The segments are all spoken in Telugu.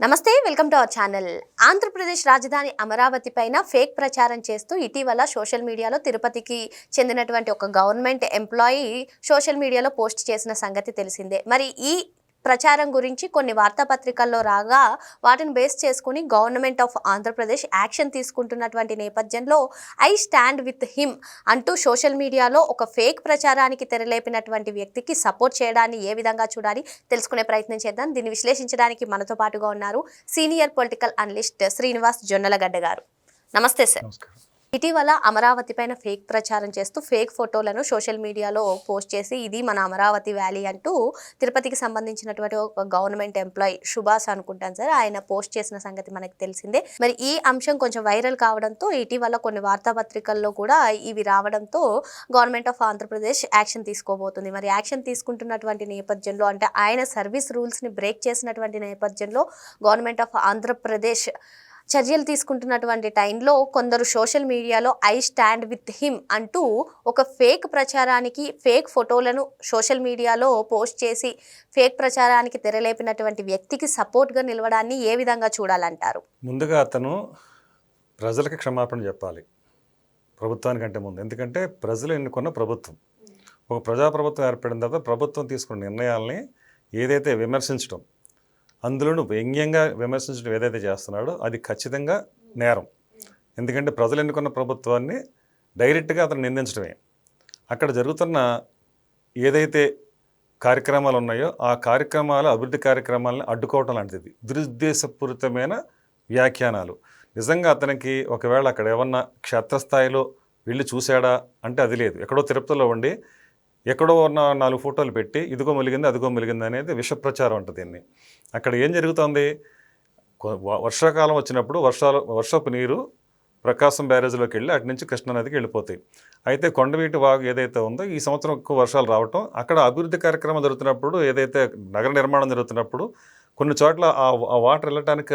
నమస్తే welcome to our channel. Andhra Pradesh రాజధాని అమరావతి పైన ఫేక్ ప్రచారం చేస్తూ ఇటీవల సోషల్ మీడియాలో తిరుపతికి చెందినటువంటి ఒక గవర్నమెంట్ ఎంప్లాయీ సోషల్ మీడియాలో పోస్ట్ చేసిన సంగతి తెలిసిందే. మరి ఈ ప్రచారం గురించి కొన్ని వార్తాపత్రికల్లో రాగా వాటిని బేస్ చేసుకుని గవర్నమెంట్ ఆఫ్ ఆంధ్రప్రదేశ్ యాక్షన్ తీసుకుంటున్నటువంటి నేపథ్యంలో ఐ స్టాండ్ విత్ హిమ్ అంటూ సోషల్ మీడియాలో ఒక ఫేక్ ప్రచారానికి తెరలేపినటువంటి వ్యక్తికి సపోర్ట్ చేయడాన్ని ఏ విధంగా చూడాలి తెలుసుకునే ప్రయత్నం చేద్దాం. దీన్ని విశ్లేషించడానికి మనతో పాటుగా ఉన్నారు senior political analyst Srinivas Jonnalagadda garu. నమస్తే సార్. ఇటీవల అమరావతి పైన ఫేక్ ప్రచారం చేస్తూ ఫేక్ ఫోటోలను సోషల్ మీడియాలో పోస్ట్ చేసి ఇది మన అమరావతి వ్యాలీ అంటూ తిరుపతికి సంబంధించినటువంటి ఒక గవర్నమెంట్ ఎంప్లాయీ సుభాష్ అనుకుంటాను సార్. ఆయన పోస్ట్ చేసిన సంగతి మనకి తెలిసిందే. మరి ఈ అంశం కొంచెం వైరల్ కావడంతో ఇటీవల కొన్ని వార్తాపత్రికల్లో కూడా ఇవి రావడంతో గవర్నమెంట్ ఆఫ్ ఆంధ్రప్రదేశ్ యాక్షన్ తీసుకోబోతుంది. మరి యాక్షన్ తీసుకుంటున్నటువంటి నేపథ్యంలో అంటే ఆయన సర్వీస్ రూల్స్ని బ్రేక్ చేసినటువంటి నేపథ్యంలో గవర్నమెంట్ ఆఫ్ ఆంధ్రప్రదేశ్ చర్యలు తీసుకుంటున్నటువంటి టైంలో కొందరు సోషల్ మీడియాలో ఐ స్టాండ్ విత్ హిమ్ అంటూ ఒక ఫేక్ ప్రచారానికి ఫేక్ ఫోటోలను సోషల్ మీడియాలో పోస్ట్ చేసి ఫేక్ ప్రచారానికి తెరలేపినటువంటి వ్యక్తికి సపోర్ట్గా నిలవడాన్ని ఏ విధంగా చూడాలంటారు? ముందుగా అతను ప్రజలకు క్షమాపణ చెప్పాలి. ప్రభుత్వానికంటే ముందు. ఎందుకంటే ప్రజలు ఎన్నుకున్న ప్రభుత్వం. ఒక ప్రజాప్రభుత్వం ఏర్పడిన తర్వాత ప్రభుత్వం తీసుకున్న నిర్ణయాల్ని ఏదైతే విమర్శించడం అందులోనూ వ్యంగ్యంగా విమర్శించడం ఏదైతే చేస్తున్నాడో అది ఖచ్చితంగా నేరం. ఎందుకంటే ప్రజలు ఎన్నుకున్న ప్రభుత్వాన్ని డైరెక్ట్గా అతను నిందించడమే. అక్కడ జరుగుతున్న ఏదైతే కార్యక్రమాలు ఉన్నాయో ఆ కార్యక్రమాలు అభివృద్ధి కార్యక్రమాలను అడ్డుకోవటం లాంటిది. దురుద్దేశపూరితమైన వ్యాఖ్యానాలు. నిజంగా అతనికి ఒకవేళ అక్కడ ఏమన్నా క్షేత్రస్థాయిలో వెళ్ళి చూశాడా అంటే అది లేదు. ఎక్కడో తిరుపతిలో ఉండి ఎక్కడో ఉన్న నాలుగు ఫోటోలు పెట్టి ఇదిగో మెలిగింది అదిగో మెలిగింది అనేది విషప్రచారం అంట దీన్ని. అక్కడ ఏం జరుగుతోంది? వర్షాకాలం వచ్చినప్పుడు వర్షాలు వర్షపు నీరు ప్రకాశం బ్యారేజ్లోకి వెళ్ళి అటు నుంచి కృష్ణానదికి వెళ్ళిపోతాయి. అయితే కొండవీటి వాగు ఏదైతే ఉందో ఈ సంవత్సరం ఎక్కువ వర్షాలు రావటం అక్కడ అభివృద్ధి కార్యక్రమం జరుగుతున్నప్పుడు ఏదైతే నగర నిర్మాణం జరుగుతున్నప్పుడు కొన్ని చోట్ల ఆ వాటర్ వెళ్ళటానికి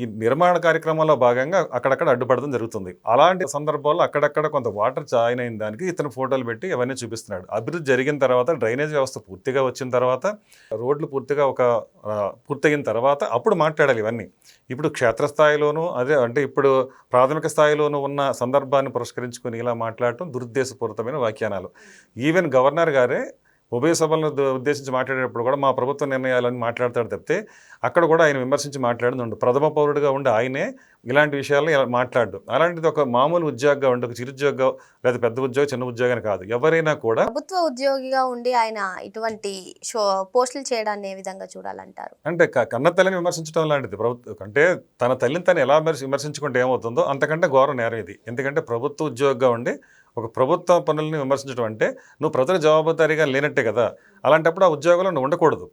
ఈ నిర్మాణ కార్యక్రమంలో భాగంగా అక్కడక్కడ అడ్డుపడడం జరుగుతుంది. అలాంటి సందర్భాల్లో అక్కడక్కడ కొంత వాటర్ జాయిన్ అయిన దానికి ఇతను ఫోటోలు పెట్టి ఇవన్నీ చూపిస్తున్నాడు. అభివృద్ధి జరిగిన తర్వాత డ్రైనేజ్ వ్యవస్థ పూర్తిగా వచ్చిన తర్వాత రోడ్లు పూర్తిగా ఒక పూర్తయిన తర్వాత అప్పుడు మాట్లాడాలి ఇవన్నీ. ఇప్పుడు క్షేత్రస్థాయిలోనూ అదే అంటే ఇప్పుడు ప్రాథమిక స్థాయిలోనూ ఉన్న సందర్భాన్ని పురస్కరించుకుని ఇలా మాట్లాడటం దురుద్దేశపూరితమైన వ్యాఖ్యానాలు. ఈవెన్ గవర్నర్ గారే ఉభయ సభలను ఉద్దేశించి మాట్లాడేటప్పుడు కూడా మా ప్రభుత్వ నిర్ణయాలని మాట్లాడతాడు తప్పితే అక్కడ కూడా ఆయన విమర్శించి మాట్లాడింది ఉండదు ప్రథమ పౌరుడిగా ఉండి ఆయనే ఇలాంటి విషయాలను మాట్లాడు అలాంటిది ఒక మామూలు ఉద్యోగంగా ఉండి ఒక చిరుద్యోగం లేదా పెద్ద ఉద్యోగం చిన్న ఉద్యోగం కాదు. ఎవరైనా కూడా ప్రభుత్వ ఉద్యోగిగా ఉండి ఆయన ఇటువంటి షో పోస్టులు చేయడాన్ని ఏ విధంగా చూడాలంటారు? అంటే కన్న తల్లిని విమర్శించడం లాంటిది. ప్రభుత్వం అంటే తన తల్లిని తను ఎలా విమర్శ- విమర్శించుకుంటే ఏమవుతుందో అంతకంటే ఘోరం నేరం ఇది. ఎందుకంటే ప్రభుత్వ ఉద్యోగిగా ఉండి ఒక ప్రభుత్వ పనుల్ని విమర్శించడం అంటే నువ్వు ప్రజల జవాబుదారీగా లేనట్టే కదా. అలాంటప్పుడు ఆ ఉద్యోగంలో నువ్వు ఉండకూడదు.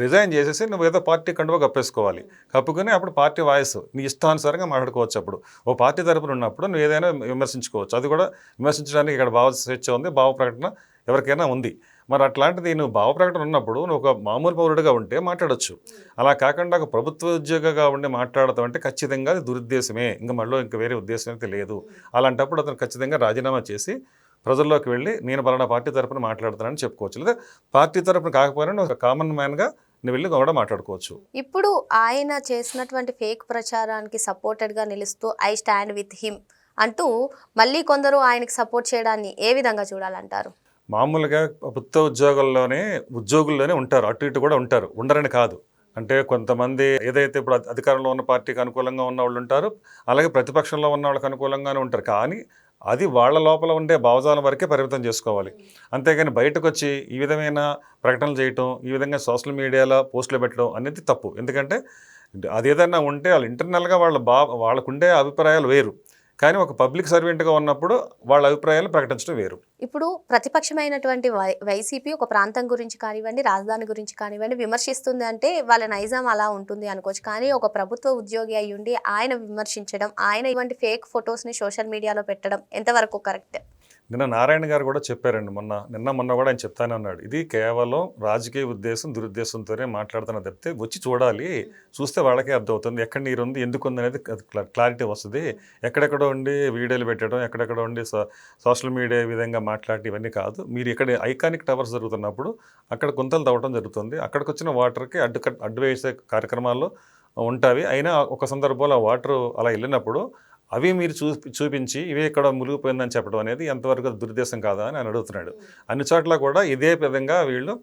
రిజైన్ చేసేసి నువ్వు ఏదో పార్టీ కండువా కప్పేసుకోవాలి. కప్పుకొని అప్పుడు పార్టీ వాయిస్ నీ ఇష్టానుసారంగా మాట్లాడుకోవచ్చు అప్పుడు. ఓ పార్టీ తరపున ఉన్నప్పుడు నువ్వు ఏదైనా విమర్శించుకోవచ్చు. అది కూడా విమర్శించడానికి ఇక్కడ భావ స్వేచ్ఛ ఉంది భావ ప్రకటన ఎవరికైనా ఉంది. మరి అట్లాంటిది నువ్వు భావ ప్రకటన ఉన్నప్పుడు నువ్వు ఒక మామూలు పౌరుడిగా ఉంటే మాట్లాడొచ్చు. అలా కాకుండా ఒక ప్రభుత్వ ఉద్యోగిగా ఉండి మాట్లాడతాం అంటే ఖచ్చితంగా అది దురుద్దేశమే. ఇంకా మళ్ళీ ఇంకా వేరే ఉద్దేశం అయితే లేదు. అలాంటప్పుడు అతను ఖచ్చితంగా రాజీనామా చేసి ప్రజల్లోకి వెళ్ళి నేను పలానా పార్టీ తరపున మాట్లాడుతానని చెప్పుకోవచ్చు. లేదా పార్టీ తరపున కాకపోయినా ఒక కామన్ మ్యాన్గా నువ్వు వెళ్ళి కూడా మాట్లాడుకోవచ్చు. ఇప్పుడు ఆయన చేసినటువంటి ఫేక్ ప్రచారానికి సపోర్టెడ్గా నిలుస్తూ ఐ స్టాండ్ విత్ హిమ్ అంటూ మళ్ళీ కొందరు ఆయనకి సపోర్ట్ చేయడాన్ని ఏ విధంగా చూడాలంటారు? మామూలుగా ప్రభుత్వ ఉద్యోగాల్లోనే ఉద్యోగుల్లోనే ఉంటారు. అటు ఇటు కూడా ఉంటారు. ఉండరని కాదు. అంటే కొంతమంది ఏదైతే ఇప్పుడు అధికారంలో ఉన్న పార్టీకి అనుకూలంగా ఉన్న వాళ్ళు ఉంటారు అలాగే ప్రతిపక్షంలో ఉన్న వాళ్ళకి అనుకూలంగానే ఉంటారు. కానీ అది వాళ్ళ లోపల ఉండే భావజాలం వరకే పరిమితం చేసుకోవాలి. అంతేగాని బయటకు వచ్చి ఈ విధమైన ప్రకటనలు చేయటం ఈ విధంగా సోషల్ మీడియాలో పోస్టులు పెట్టడం అనేది తప్పు. ఎందుకంటే అది ఏదైనా ఉంటే వాళ్ళు ఇంటర్నల్గా వాళ్ళ బా వాళ్ళకుండే అభిప్రాయాలు వేరు. కానీ ఒక పబ్లిక్ సర్వెంట్గా ఉన్నప్పుడు వాళ్ళ అభిప్రాయాలు ప్రకటించడం వేరు. ఇప్పుడు ప్రతిపక్షమైనటువంటి వై వైసీపీ ఒక ప్రాంతం గురించి కానివ్వండి రాజధాని గురించి కానివ్వండి విమర్శిస్తుంది అంటే వాళ్ళ నైజాం అలా ఉంటుంది అనుకోవచ్చు. కానీ ఒక ప్రభుత్వ ఉద్యోగి అయ్యుండి ఆయన విమర్శించడం ఆయన ఇటువంటి ఫేక్ ఫొటోస్ని సోషల్ మీడియాలో పెట్టడం ఎంతవరకు కరెక్ట్? నిన్న నారాయణ గారు కూడా చెప్పారండి మొన్న నిన్న మొన్న కూడా ఆయన చెప్తానే ఉన్నాడు. ఇది కేవలం రాజకీయ ఉద్దేశం దురుద్దేశంతోనే మాట్లాడుతున్న తప్పితే వచ్చి చూడాలి. చూస్తే వాళ్ళకే అర్థమవుతుంది. ఎక్కడ నీరు ఉంది ఎందుకు ఉంది అనేది క్లారిటీ వస్తుంది. ఎక్కడెక్కడో ఉండి వీడియోలు పెట్టడం ఎక్కడెక్కడో ఉండి సోషల్ మీడియా విధంగా మాట్లాడి ఇవన్నీ కాదు. మీరు ఇక్కడ ఐకానిక్ టవర్స్ జరుగుతున్నప్పుడు అక్కడ గుంతలు తవ్వడం జరుగుతుంది. అక్కడికి వచ్చిన వాటర్కి అడ్డు కట్- అడ్డు వేసే కార్యక్రమాల్లో ఉంటావి. అయినా ఒక సందర్భంలో వాటర్ అలా వెళ్ళినప్పుడు అవి మీరు చూ చూపించి ఇవి ఇక్కడ మునిగిపోయిందని చెప్పడం అనేది ఎంతవరకు దుర్దేశం కాదా అని ఆయన అడుగుతున్నాడు. అన్ని చోట్ల కూడా ఇదే విధంగా వీళ్ళు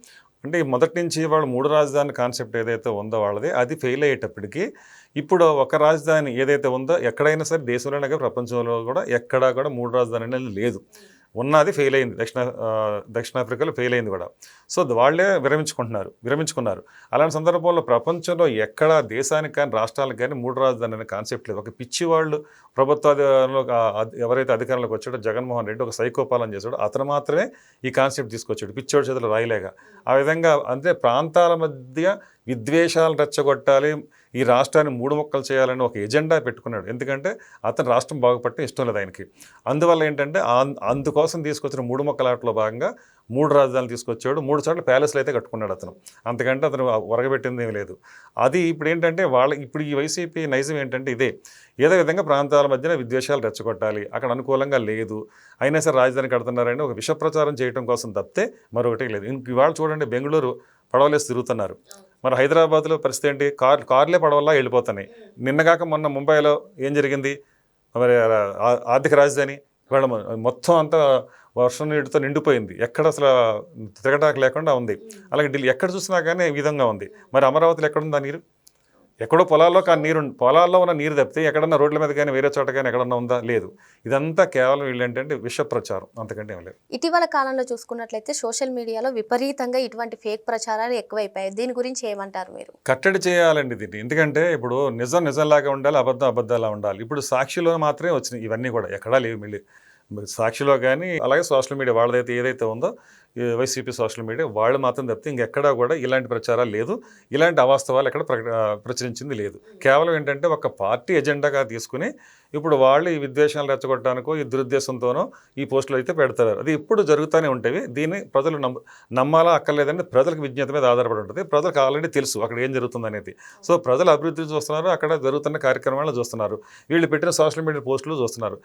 అంటే మొదటి నుంచి వాళ్ళు మూడు రాజధాని కాన్సెప్ట్ ఏదైతే ఉందో వాళ్ళది అది ఫెయిల్ అయ్యేటప్పటికీ ఇప్పుడు ఒక రాజధాని ఏదైతే ఉందో ఎక్కడైనా సరే దేశంలోనే ప్రపంచంలో కూడా ఎక్కడా కూడా మూడు రాజధాని అనేది లేదు. ఉన్నది ఫెయిల్ అయింది. దక్షిణ దక్షిణాఫ్రికాలో ఫెయిల్ అయింది కూడా. సో వాళ్ళే విరమించుకుంటున్నారు విరమించుకున్నారు. అలాంటి సందర్భంలో ప్రపంచంలో ఎక్కడ దేశానికి కానీ రాష్ట్రాలకు కానీ మూడు రాజధాని అనే కాన్సెప్ట్ లేదు ఒక పిచ్చి వాళ్ళు ప్రభుత్వాధికారంలో ఎవరైతే అధికారంలోకి వచ్చాడో జగన్మోహన్ రెడ్డి ఒక సైకోపాలన చేశాడో. అతను మాత్రమే ఈ కాన్సెప్ట్ తీసుకొచ్చాడు. పిచ్చోడి చేతులు రాయలేక. ఆ విధంగా అంటే ప్రాంతాల మధ్య విద్వేషాలు రెచ్చగొట్టాలి. ఈ రాష్ట్రాన్ని మూడు మొక్కలు చేయాలని ఒక ఎజెండా పెట్టుకున్నాడు. ఎందుకంటే అతను రాష్ట్రం బాగుపడటం ఇష్టం లేదు ఆయనకి. అందువల్ల ఏంటంటే అందుకోసం తీసుకొచ్చిన మూడు మొక్కల ఆటలో భాగంగా మూడు రాజధానులు తీసుకొచ్చాడు. మూడు చోట్ల ప్యాలెస్లు అయితే కట్టుకున్నాడు అతను. అంతకంటే అతను ఒరగబెట్టింది ఏమి లేదు. అది ఇప్పుడు ఏంటంటే వాళ్ళ ఇప్పుడు ఈ వైసీపీ నైజం ఏంటంటే ఇదే. ఏదో విధంగా ప్రాంతాల మధ్యన విద్వేషాలు రెచ్చగొట్టాలి. అక్కడ అనుకూలంగా లేదు. అయినా సరే రాజధాని కడుతున్నారని ఒక విష ప్రచారం చేయడం కోసం తప్పితే మరొకటి లేదు. ఇంక ఇవాళ చూడండి బెంగళూరు పడవలేసి తిరుగుతున్నారు. మరి హైదరాబాద్లో పరిస్థితి ఏంటి? కార్ కార్లే పడవల్లా వెళ్ళిపోతున్నాయి. నిన్నగాక మొన్న ముంబైలో ఏం జరిగింది? మరి ఆర్థిక రాజధాని ఇవాళ మొత్తం అంతా వర్షం నీటితో నిండిపోయింది. ఎక్కడ అసలు తిరగటాకు లేకుండా ఉంది. అలాగే ఢిల్లీ ఎక్కడ చూసినా కానీ ఈ విధంగా ఉంది. మరి అమరావతిలో ఎక్కడుందా నీరు? ఎక్కడో పొలాల్లో కానీ నీరు. పొలాల్లో ఉన్న నీరు తప్పితే ఎక్కడన్నా రోడ్ల మీద కానీ వేరే చోట కానీ ఎక్కడన్నా ఉందా? లేదు. ఇదంతా కేవలం వీళ్ళు ఏంటంటే విష ప్రచారం అంతకంటే ఏం లేదు. ఇటీవల కాలంలో చూసుకున్నట్లయితే సోషల్ మీడియాలో విపరీతంగా ఇటువంటి ఫేక్ ప్రచారాలు ఎక్కువైపోయాయి. దీని గురించి ఏమంటారు మీరు? కట్టడి చేయాలండి దీన్ని. ఎందుకంటే ఇప్పుడు నిజం నిజంలాగా ఉండాలి అబద్ధం అబద్ధాలా ఉండాలి. ఇప్పుడు సాక్షిలో మాత్రమే వచ్చినాయి ఇవన్నీ కూడా. ఎక్కడా లేవు. మళ్ళీ సాక్షిలో కానీ అలాగే సోషల్ మీడియా వాళ్ళదైతే ఏదైతే ఉందో వైసీపీ సోషల్ మీడియా వాళ్ళు మాత్రం తప్పితే ఇంకెక్కడా కూడా ఇలాంటి ప్రచారాలు లేదు. ఇలాంటి అవాస్తవాలు ఎక్కడ ప్రచురించింది లేదు. కేవలం ఏంటంటే ఒక పార్టీ ఎజెండాగా తీసుకుని ఇప్పుడు వాళ్ళు ఈ విద్వేషాలు రెచ్చగొట్టడానికో ఈ దురుద్దేశంతోనో ఈ పోస్టులు అయితే పెడతారు. అది ఎప్పుడు జరుగుతూనే ఉంటాయి. దీన్ని ప్రజలు నమ్మ నమ్మాలా అక్కర్లేదంటే ప్రజలకు విజ్ఞత మీద ఆధారపడి ఉంటుంది. ప్రజలకు ఆల్రెడీ తెలుసు అక్కడ ఏం జరుగుతుంది అనేది. సో ప్రజలు అభివృద్ధి చూస్తున్నారు అక్కడ జరుగుతున్న కార్యక్రమాలు చూస్తున్నారు. వీళ్ళు పెట్టిన సోషల్ మీడియా పోస్టులు చూస్తున్నారు.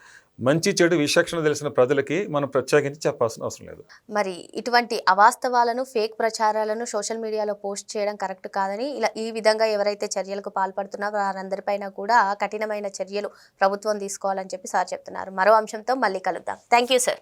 మంచి చెడు విశక్షణ తెలిసిన ప్రజలకి మనం ప్రత్యేకించి చెప్పాల్సిన అవసరం లేదు. మరి ఇటువంటి అవాస్తవాలను ఫేక్ ప్రచారాలను సోషల్ మీడియాలో పోస్ట్ చేయడం కరెక్ట్ కాదని ఇలా ఈ విధంగా ఎవరైతే చర్యలకు పాల్పడుతున్నారో వారందరిపైన కూడా కఠినమైన చర్యలు ప్రభుత్వం తీసుకోవాలని చెప్పి సార్ చెప్తున్నారు. మరో అంశంతో మళ్ళీ కలుద్దాం. Thank you sir